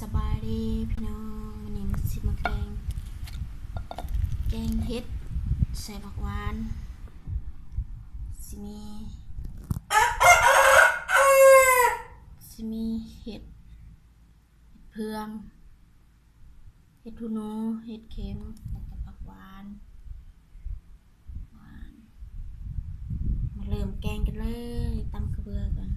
สบายดีพี่น้องวันนี้มาสิมาแกง แกงเห็ดใส่ผักหวานสิมีสิมีเห็ดเพืองเห็ดทูนูเห็ดเข็มแล้วก็ผักหวานหวานมาเริ่มแกงกันเลยตำกระเบือกัน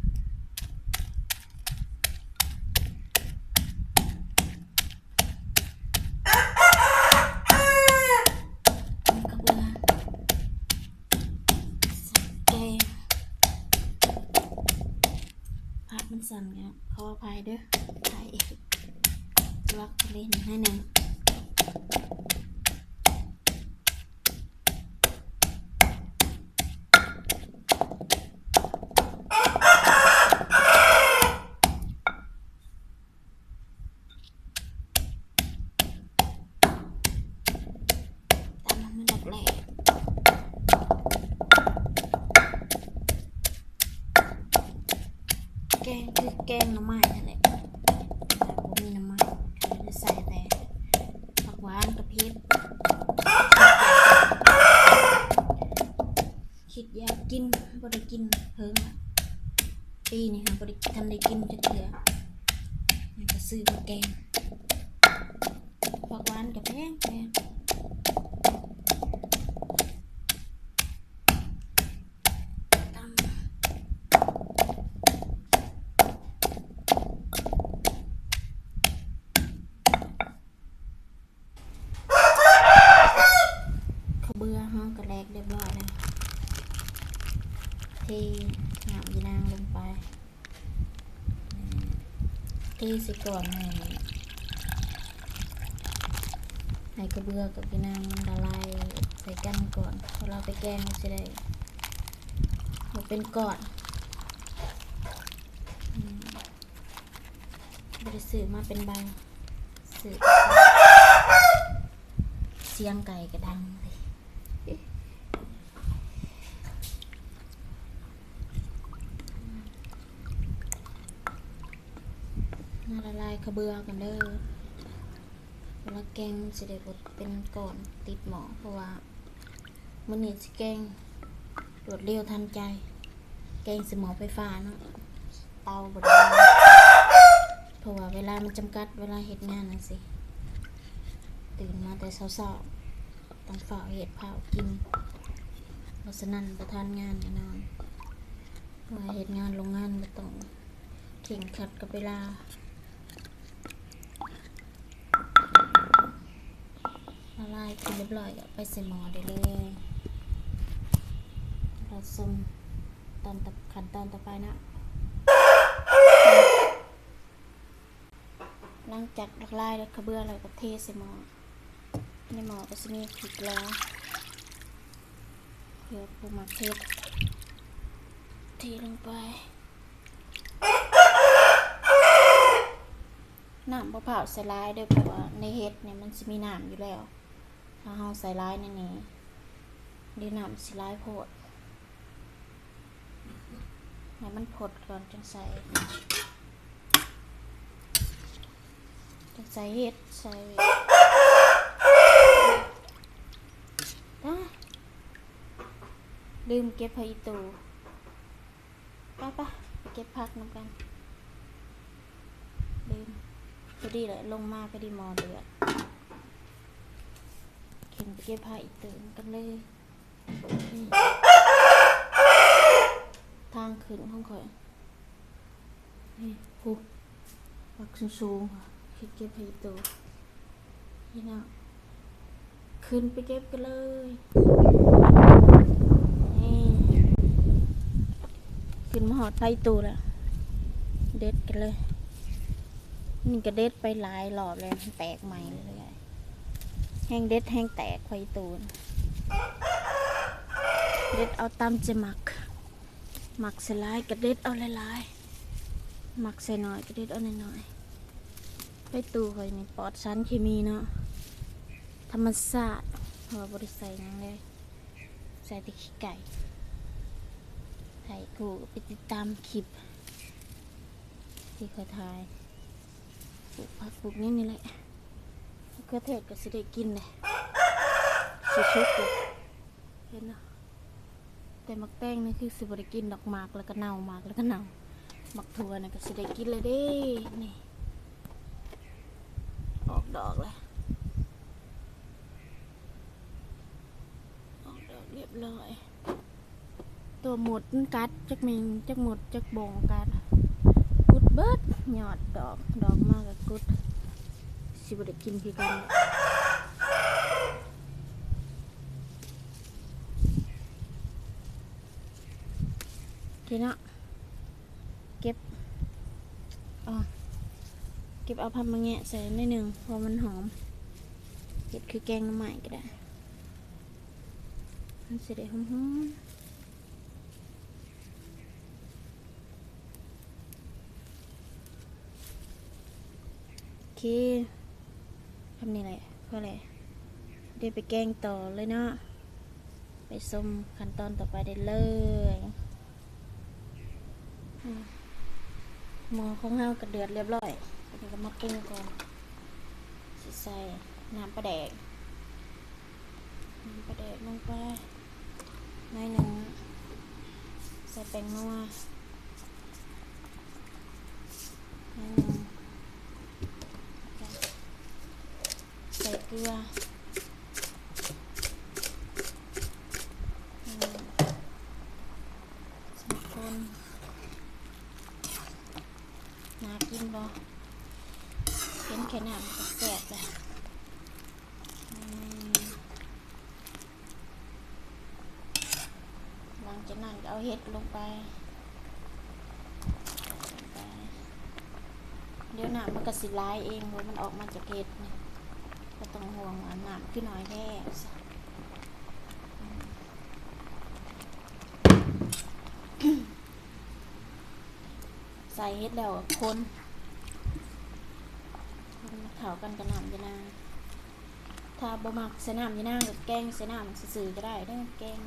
นี่ก็เบื่อใส่แกง ผักมันสั่นไงขออภัยเด้อถ่ายรักเล่นให้หนึ่งตามมันดับแหลกแก งคือแกงหน้ำไม้นั่นแหละแต่ผมมีหน้ำไม้ก็เลยใส่แต่ผักหวานกับพริกคิดอยากกินบ่ได้กินเพิ่งปีนี้ค่ะบ่ได้ทันได้กินจักเทื่อมันก็ซื้อมาแกงผักหวานกับแพงแพง ตำข้าวเบื่อฮะกระแลกเรียบร้อยแล้ว เทหนามยีนางลงไปเทสิก่อนให้ให้กระเบือกับยีนางมันละลายใส่กันก่อนพอเราไปแกงมันจะได้มันเป็นก้อนบริสื่อมาเป็นใบสื่อเสียงไก่กระดังเลย น่าละลายขเบือกันเด้อเวลาแกงมันจะได้บดเป็นก้อนติดหมอเพราะว่ามันนี่สิแกงรวดเร็วทันใจ แกงสมอไฟฟ้าเนาะเตาบดเพราะว่าเวลามันจำกัดเวลาเหตุงานนั่นสิ ตื่นมาแต่เช้าๆต้องฝ่าเหตุเผากินเพราะฉะนั้นประทานงานแน่นอนว่าเหตุงานโรงงานไม่ต้องเข่งขัดกับเวลา กินเรียบร้อยก็ไปใส่หม้อได้เลยเราซุมตอนต่อขั้นตอนต่อไปนะ หลังจากละลายแล้วกระเบื้อแล้วก็เทใส่หม้อในหม้อก็จะมีพริกแล้วเพื่อปูมักเทศเทลงไปน้ำมะพร้าวใส่ร้ายด้วยเพราะว่าในเห็ดเนี่ยมันจะมีน้ำอยู่แล้ว ถ้าเราใส่ร้ายในนี้เดีน้ำสิร้ายโพดให้มันผดก่อนจังใส่จังใส่เห็ดใส่ได้ลืมเก็บผักอีตูไปปะไปเก็บผักน้ำกันลืมพอดีเลยลงมาพอดีมอเดือด เข็นไปเก็บผักอีกตูกันเลยนี่ทางขึ้นห้องข่อยนี่ผูปักสูงๆค่ะคิดเก็บให้ตัวนี่นะขึ้นไปเก็บกันเลยนี่ขึ้นมาหอดไทตูแล้วเด็ดกันเลยนี่ก็เด็ดไปหลายรอบเลยแตกใหม่เลย แห้งเด็ดแห้งแตกไฟตูน เด็ดเอาตามจะหมัก หมักใส่ลายกระเด็ดเอาหลายๆหมักใส่หน่อยกระเด็ดเอาหน่อยๆไปตู้คอยนี่ปลอดสารเคมีเนาะ ธรรมชาติเพราะว่าบริใส่ยังเลย ใส่ต่ขี้ไก่ใส่กูไปติดตามคลิป ที่เขาถ่ายปลูกผักปลูกนี่นี่แหละ เขือเทศก็สิได้กินเลยสิชุกเลยเห็นเนาะแต่มักแตงนี่คือสิบ่ได้กินดอกหมากแล้วก็เน่าหมากแล้วก็เน่ามักถั่วนี่ก็สิได้กินเลยเด้นี่ออกดอกแล้วออกดอกเรียบร้อย ตัวหมดมันกัดจักเมงจักหมดจักบงกัดกุดเบิดหยอดดอกดอกมากกับกุด สิบได้กินคือกันแหละโอเคเนาะเก็บอ๋อเก็บเอาพับมาแงะใส่นิดหนึ่งพราะมันหอมเก็บคือแกงน้ำใหม่ก็ได้มันสิได้หอมๆโอเค ทำนี่แหละเพื่ออะไรเดี๋ยวไปแกงต่อเลยเนาะไปส้มขั้นตอนต่อไปได้เลยมหมอของเฮากระเดือดเรียบร้อยอันนี้ก็มาปรุงก่อนสใส่น้ำปลาแดกน้ำปลาแดกลงไปน้อยหนึ่งใส่แป้งนัวน้อยหนึ่ง ใส่ เกลืออืมคนน่ากินบ่เห็นแค่น้ำก็แซ่บเลยหลังจากนั้นก็เอาเห็ดลงไปเดี๋ยวน้ำมันก็สิลายเองเพรามันออกมาจากเห็ดนี่ก็ ต้องห่วงว่าน้ำขึ้นน้อยแน่ใส่เฮ็ดแล้วคนคนเขากันกับน้ำยานางถ้าบ่มักใส่น้ำยานางก็แกงใส่น้ำซื่อก็ได้เด้อแกง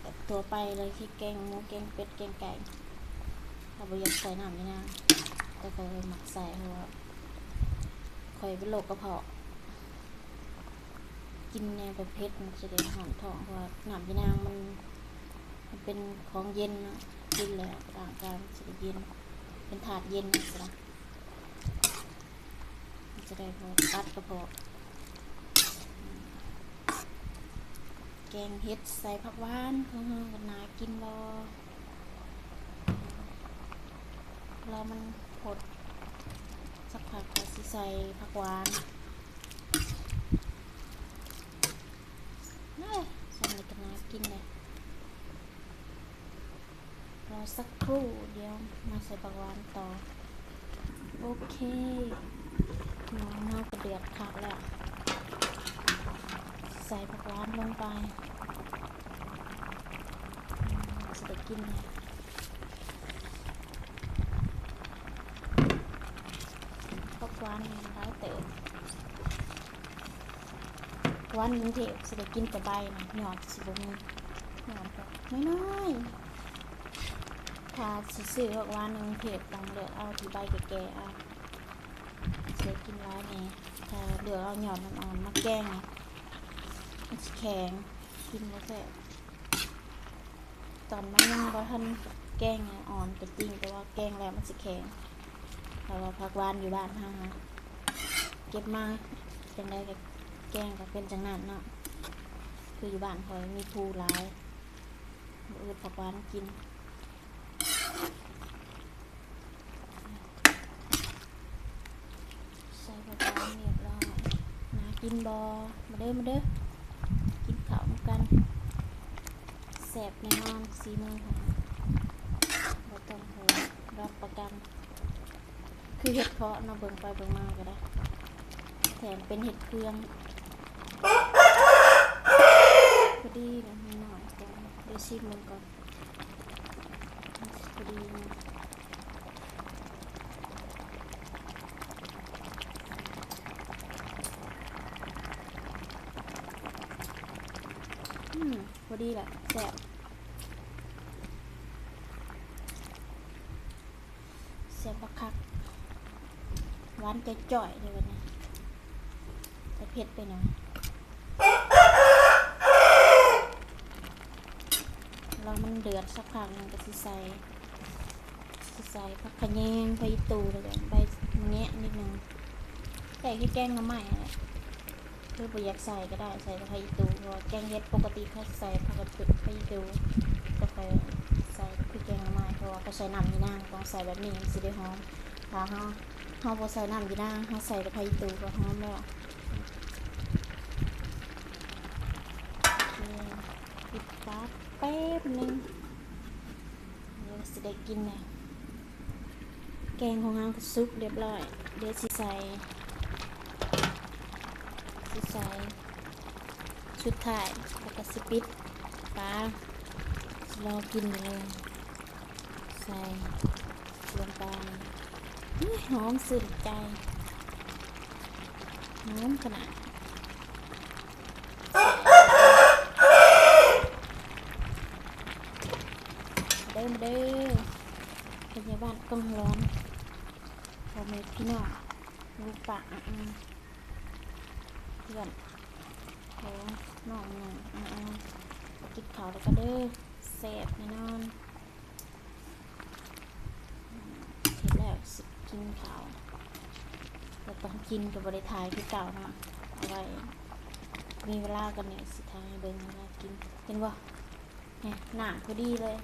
แบบตัวไปเลยที่แกงหมูแกงเป็ดแกงไก่ถ้าบ่อยากใส่น้ำยานาแต่ก็เลยมักใส่เพราะว่าคอยเป็นโรคกระเพาะ กินแนวประเภทมันจะได้หอมท้องเพราะว่าหนามยานางมันมันเป็นของเย็นนะกินแล้วร่างกายมันจะได้เย็น เป็นถาดเย็นนะจ๊ะมันจะได้พอตัดกระเพาะอืมแกงเฮ็ดใส่ผักหวานของเฮากันนากินบ่แล้วมันผดสักพักก็สิใส่ผักหวาน น่าสมัย กินเลยรอสักครู่เดี๋ยวมาใส่ปลาวานต่อ โอเคน้องน่ากระเดือดคักแล้ว ใส่ปลาวานลงไปจะได้กินเลยปลาวานมันร้ายเต๋อ วันกรุงเทพสิได้กินแต่ใบนะหยอดสิบ่มีหยอดแบบน้อยๆถ้าสิซื้อพวกวานนกรุงเทพต้องเลือกเอาที่ใบแก่ๆเอาสิได้กินร้ายนี่ถ้าเลือกเอาหยอดมันอ่อนมาแกงมันสิแข็งกินบ่แซ่บตอนมันยังบ่ทันแกงอ่อนก็จริงแต่ว่าแกงแล้วมันสิแข็งแต่ว่าผักหวานอยู่บ้านเฮาฮะเก็บมาจังไดก็ แกงก็เป็นจังนั้นเนาะคืออยู่บ้านคอยมีภูหลายบ่อืดผักหวานกินใส่ผักหวานเรียบร้อยนากินบอมาเด้อมาเด้อกินข้าวกันแสบแน่นอนสีมือของเราต้องหัวรับประกัน คือเห็ดเพาะเนาะเบิ่งไปเบิ่งมาก็ได้แถมเป็นเห็ดเครื่อง พอ ดีนะมีหน่อยก่อนเดี๋ยวชิมมันก่อนพอดีนะอืมพอดีแหละแซ่บแซ่บบักคักหวานจ่อยๆเลยวันนี้แต่เผ็ดไปหน่อยเรา มันเดือดสักพักหนึงก็สิใส่สิใส่ผักขะแยงใบตูแล้วก็ใบแงะนิดนึงใส่ที่แกงน้ำใหม่อะไรคือบ่อยากใส่ก็ได้ใส่ผักอีตูเพราะแกงเฮ็ดปกติเขาใส่ผักกระตุกผักอีตูก็ค่ใส่พริกแกงน้ำใหม่เพราะว่าเขาใช้น้ำยีนางต้องใส่แบบนี้มันสิได้หอมถ้าเฮาเฮาบ่ใส่น้ำยีนางเฮาใส่แต่ผักอีตูก็หอมแล้วโอเคปิดฝา แป๊บนึงเดี๋ยวสิได้กินแล้วแกงของเราก็ซุปเรียบร้อย เดี๋ยวสิใส่สิใส่ชุดถ่ายแล้วก็สิปิดปลารอกินเลย ใส่ลงไปหอมสุดใจหอมขนาดเดิมเด้อพยาบาลกำร้อนพ่อแม่พี่น้องลูกปะอะอะเพื่อนโอ้น้องหนึ่งอะอะกินข้าวแล้วก็เด้อแซ่บแน่นอนอืมเห็นแล้วกินขาวแต่ตอนกินกับบริทายคือเก่านาะเอาไว้มีเวลากันเนี่ยสิทายเบิ่งเวลากินเห็นบ่เนี่ยน้ำพอดีเลย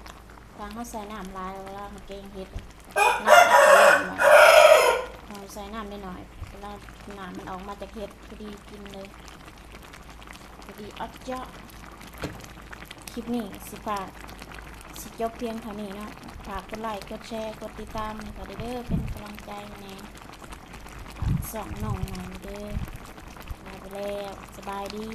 ทางเขาใส่น้ำลายเวลาเขาเกงเฮ็ดน้ำมันจะเล่นหน่อยเราใส่น้ำได้หน่อยเวลาน้ำมันออกมาจากเห็ดพอดีกินเลยพอดีอัดเจาะคลิปนี้สิฝากสิจบเพียงเท่านี้เนาะฝากกดไลค์กดแชร์กดติดตามกดเด้อเป็นกำลังใจให้แน่สองน้องหน่อยเด้อลาไปแล้วสบายดี